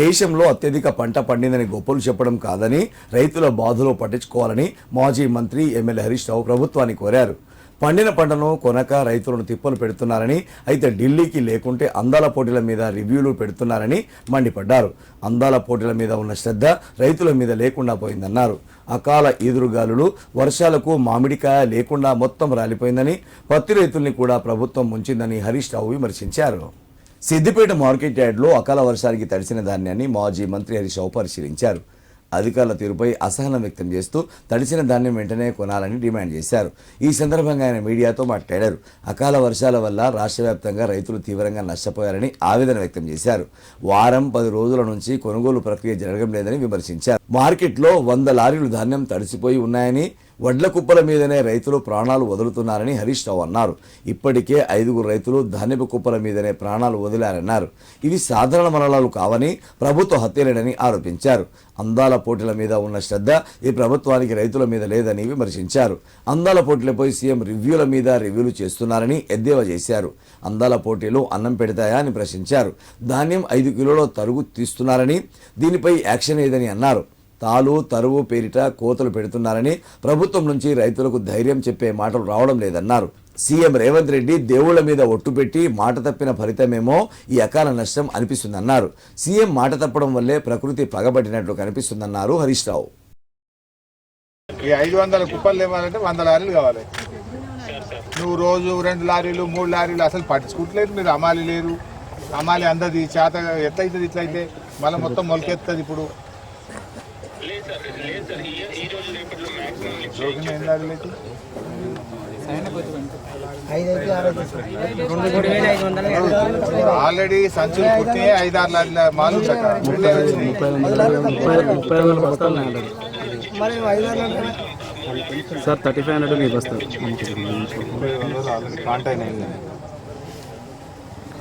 దేశంలో అత్యధిక పంట పండిందని గొప్పలు చెప్పడం కాదని రైతుల బాధలు పట్టించుకోవాలని మాజీ మంత్రి ఎమ్మెల్యే హరీష్ రావు ప్రభుత్వాన్ని కోరారు. పండిన పంటను కొనక రైతులను తిప్పలు పెడుతున్నారని అయితే ఢిల్లీకి లేకుంటే అందాల పోటీల మీద రివ్యూలు పెడుతున్నారని మండిపడ్డారు. అందాల పోటీల మీద ఉన్న శ్రద్ధ రైతుల మీద లేకుండా పోయిందన్నారు. అకాల ఈదురుగాలులు వర్షాలకు మామిడికాయ లేకుండా మొత్తం రాలిపోయిందని పత్తి రైతుల్ని కూడా ప్రభుత్వం ముంచిందని హరీష్ రావు విమర్శించారు. సిద్దిపేట మార్కెట్ యార్డ్లో అకాల వర్షానికి తడిసిన ధాన్యాన్ని మాజీ మంత్రి హరీష్ రావు పరిశీలించారు. అధికారుల తీరుపై అసహనం వ్యక్తం చేస్తూ తడిసిన ధాన్యం వెంటనే కొనాలని డిమాండ్ చేశారు. ఈ సందర్భంగా ఆయన మీడియాతో మాట్లాడారు. అకాల వర్షాల వల్ల రాష్ట్ర వ్యాప్తంగా రైతులు తీవ్రంగా నష్టపోయారని ఆవేదన వ్యక్తం చేశారు. వారం పది రోజుల నుంచి కొనుగోలు ప్రక్రియ జరగడం లేదని విమర్శించారు. మార్కెట్లో వంద లారీలు ధాన్యం తడిసిపోయి ఉన్నాయని వడ్ల కుప్పల మీదనే రైతులు ప్రాణాలు వదులుతున్నారని హరీష్ రావు అన్నారు. ఇప్పటికే ఐదుగురు రైతులు ధాన్యపు కుప్పల మీదనే ప్రాణాలు వదిలారన్నారు. ఇవి సాధారణ మరణాలు కావని ప్రభుత్వ హత్యలేనని ఆరోపించారు. అందాల పోటీల మీద ఉన్న శ్రద్ధ ఈ ప్రభుత్వానికి రైతుల మీద లేదని విమర్శించారు. అందాల పోటీలపై సీఎం రివ్యూల మీద రివ్యూలు చేస్తున్నారని ఎద్దేవా చేశారు. అందాల పోటీలు అన్నం పెడతాయా అని ప్రశ్నించారు. ధాన్యం ఐదు కిలోల తరుగు తీస్తున్నారని దీనిపై యాక్షన్ ఏదని అన్నారు. తాలు తరువు పేరిట కోతలు పెడుతున్నారని ప్రభుత్వం నుంచి రైతులకు ధైర్యం చెప్పే మాటలు రావడం లేదన్నారు. సీఎం రేవంత్ రెడ్డి దేవుళ్ళ మీద ఒట్టు పెట్టి మాట తప్పిన ఫలితమేమో ఈ అకాల నష్టం అనిపిస్తుందన్నారు. సీఎం మాట తప్పడం వల్లే ప్రకృతి పగబట్టినట్లు కనిపిస్తుందన్నారు హరీష్ రావు. ఈ ఐదు వందల కుప్పలు లేవాలంటే వంద లారీలు కావాలి. నువ్వు రోజు రెండు లారీలు మూడు లారీలు అసలు పట్టించుకుంటలేదు మీరు. అమాలి లేరు. అమాలి అందది చేత ఎట్లయితుంది ఇట్లయితే? మళ్ళీ మొత్తం మొలకెత్తది ఇప్పుడు రోజున ఎన్ని లారీలు అయితే ఆల్రెడీ సంచులు పుట్టి ఐదు ఆరు లారీల మాలు. ముప్పై వందల. బస్తాలు సార్ థర్టీ ఫైవ్ హండ్రెడ్ మీకు వస్తుంది.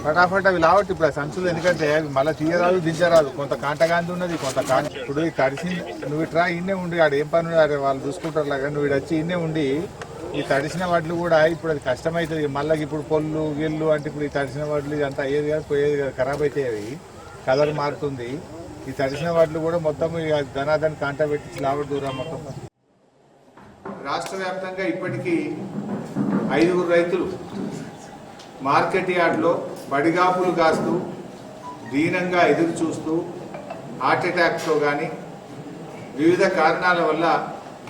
ఫటాఫట్ అవి లావట్టు ఇప్పుడు ఆ సంచులు ఎందుకంటే అవి మళ్ళీ తీయరాదు దించరాదు. కొంత కాంటగాంధి ఉన్నది కొంత కాంట ఇప్పుడు ఈ తడిసి నువ్వు ఇట్రా ఇన్నే ఉండి ఆడ ఏం పని ఉన్నది, వాళ్ళు చూసుకుంటారు లాగా నువ్వు ఇటు వచ్చి ఇన్నే ఉండి ఈ తడిసిన వడ్లు కూడా ఇప్పుడు అది కష్టమవుతుంది మళ్ళీ ఇప్పుడు పొల్లు గిల్లు అంటే ఇప్పుడు ఈ తడిసిన వడ్లు ఇదంతా అయ్యేది కాదు పోయేది కాదు ఖరాబ్ అవుతాయి కలర్ మారుతుంది. ఈ తడిసిన వడ్లు కూడా మొత్తం ఇక ధనాధన్ కాంట పెట్టి లావట్ మొత్తం. రాష్ట్ర వ్యాప్తంగా ఇప్పటికీ ఐదుగురు రైతులు మార్కెట్ యార్డ్లో పడిగాపులు కాస్తూ దీనంగా ఎదురు చూస్తూ హార్ట్అటాక్తో కానీ వివిధ కారణాల వల్ల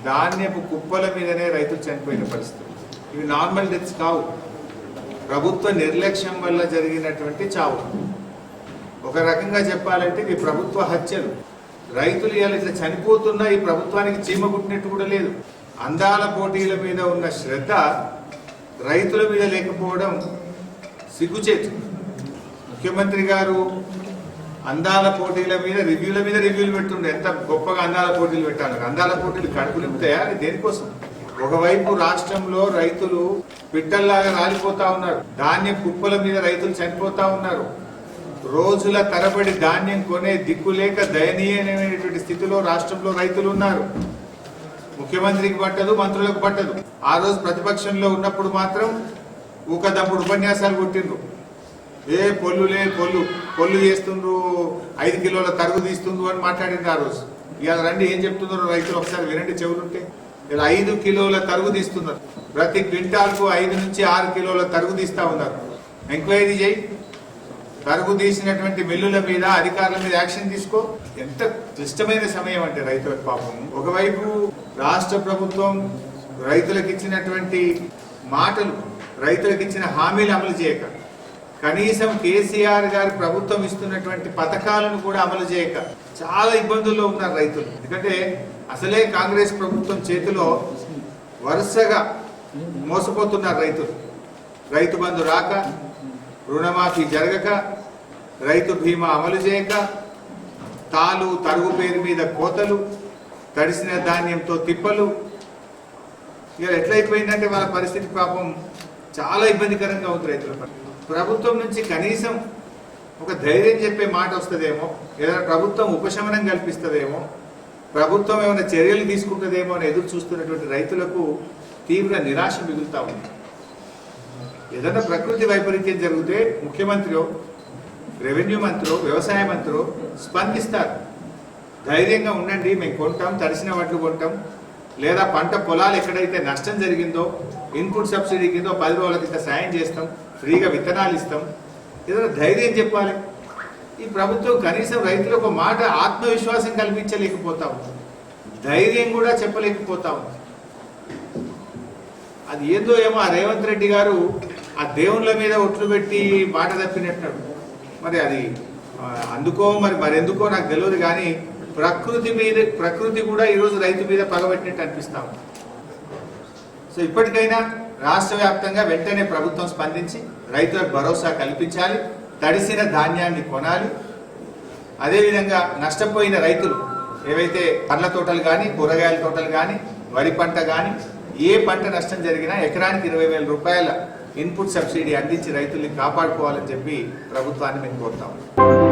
ధాన్యపు కుప్పల మీదనే రైతులు చనిపోయిన పరిస్థితి ఇవి నార్మల్ డెత్స్ కావు. ప్రభుత్వ నిర్లక్ష్యం వల్ల జరిగినటువంటి చావు. ఒక రకంగా చెప్పాలంటే ఇవి ప్రభుత్వ హత్యలు. రైతులు ఇలా ఇట్లా చనిపోతున్నా ఈ ప్రభుత్వానికి చీమ కుట్టినట్టు కూడా లేదు. అందాల పోటీల మీద ఉన్న శ్రద్ధ రైతుల మీద లేకపోవడం సిగ్గుచేతుంది ముఖ్యమంత్రి గారు అందాల పోటీల మీద రివ్యూల మీద రివ్యూలు పెట్టుండే ఎంత గొప్పగా అందాల పోటీలు పెట్టాలి అందాల పోటీలు కడుపు నింపుతాయా? దేనికోసం? ఒకవైపు రాష్ట్రంలో రైతులు పిట్టల్లాగా రాలిపోతా ఉన్నారు. ధాన్యం కుప్పల మీద రైతులు చనిపోతా ఉన్నారు. రోజుల తరబడి ధాన్యం కొనే దిక్కు లేక దయనీయమైనటువంటి స్థితిలో రాష్ట్రంలో రైతులు ఉన్నారు. ముఖ్యమంత్రికి పట్టదు మంత్రులకు పట్టదు. ఆ రోజు ప్రతిపక్షంలో ఉన్నప్పుడు మాత్రం ఊకదప్పుడు ఉపన్యాసాలు కొట్టిండ్రు. ఏ పొల్లులే పొల్లు. పొల్లు చేస్తుండ్రు ఐదు కిలోల తరుగు తీస్తుండ్రు అని మాట్లాడింది ఆ రోజు. ఇవాళ రండి ఏం చెప్తున్నారు రైతులు ఒకసారి వినండి చెవులుంటే. ఇలా ఐదు కిలోల తరుగు తీస్తున్నారు. ప్రతి క్వింటాల్కు ఐదు నుంచి ఆరు కిలోల తరుగు తీస్తా ఉన్నారు. ఎంక్వైరీ చేయి. తరుగు తీసినటువంటి మిల్లుల మీద అధికారుల మీద యాక్షన్ తీసుకో. ఎంత క్లిష్టమైన సమయం అంటే రైతులకు పాపం. ఒకవైపు రాష్ట్ర ప్రభుత్వం రైతులకు ఇచ్చినటువంటి మాటలు రైతులకు ఇచ్చిన హామీలు అమలు చేయక కనీసం కేసీఆర్ గారి ప్రభుత్వం ఇస్తున్నటువంటి పథకాలను కూడా అమలు చేయక చాలా ఇబ్బందుల్లో ఉన్నారు రైతులు. ఎందుకంటే అసలే కాంగ్రెస్ ప్రభుత్వం చేతిలో వరుసగా మోసపోతున్నారు రైతులు. రైతు బంధు రాక రుణమాఫీ జరగక రైతు బీమా అమలు చేయక తాలు తరుగు పేరు మీద కోతలు తడిసిన ధాన్యంతో తిప్పలు. ఇక ఎట్లయిపోయిందంటే వాళ్ళ పరిస్థితి పాపం చాలా ఇబ్బందికరంగా ఉంది రైతుల పట్ల ప్రభుత్వం నుంచి కనీసం ఒక ధైర్యం చెప్పే మాట వస్తుందేమో ఏదైనా ప్రభుత్వం ఉపశమనం కల్పిస్తుందేమో ప్రభుత్వం ఏమైనా చర్యలు తీసుకుంటుందేమో అని ఎదురు చూస్తున్నటువంటి రైతులకు తీవ్ర నిరాశ మిగులుతూ ఉంది. ఏదైనా ప్రకృతి వైపరీత్యం జరిగితే ముఖ్యమంత్రి రెవెన్యూ మంత్రు వ్యవసాయ మంత్రు స్పందిస్తారు. ధైర్యంగా ఉండండి మేము కొంటాం తడిసిన వడ్లు కొంటాం లేదా పంట పొలాలు ఎక్కడైతే నష్టం జరిగిందో ఇన్పుట్ సబ్సిడీ కింద పది రోజుల కింద సాయం చేస్తాం ఫ్రీగా విత్తనాలు ఇస్తాం. ఏదైనా ధైర్యం చెప్పాలి. ఈ ప్రభుత్వం కనీసం రైతులకు ఒక మాట ఆత్మవిశ్వాసం కల్పించలేకపోతాం ధైర్యం కూడా చెప్పలేకపోతాం అది ఏందో ఏమో ఆ రేవంత్ రెడ్డి గారు ఆ దేవుళ్ళ మీద ఒట్లు పెట్టి మాట తప్పినట్టు మరి అది అందుకో మరి మరెందుకో నాకు తెలియదు కానీ ప్రకృతి మీద ప్రకృతి కూడా ఈరోజు రైతు మీద పగబెట్టినట్టు అనిపిస్తాం సో ఇప్పటికైనా రాష్ట్ర వ్యాప్తంగా వెంటనే ప్రభుత్వం స్పందించి రైతులకు భరోసా కల్పించాలి తడిసిన ధాన్యాన్ని కొనాలి. అదేవిధంగా నష్టపోయిన రైతులు ఏవైతే పండ్ల తోటలు కానీ కూరగాయల తోటలు కానీ వరి పంట కానీ ఏ పంట నష్టం జరిగినా ఎకరానికి ఇరవై వేల రూపాయల ఇన్పుట్ సబ్సిడీ అందించి రైతుల్ని కాపాడుకోవాలని చెప్పి ప్రభుత్వాన్ని మేము కోరుతాము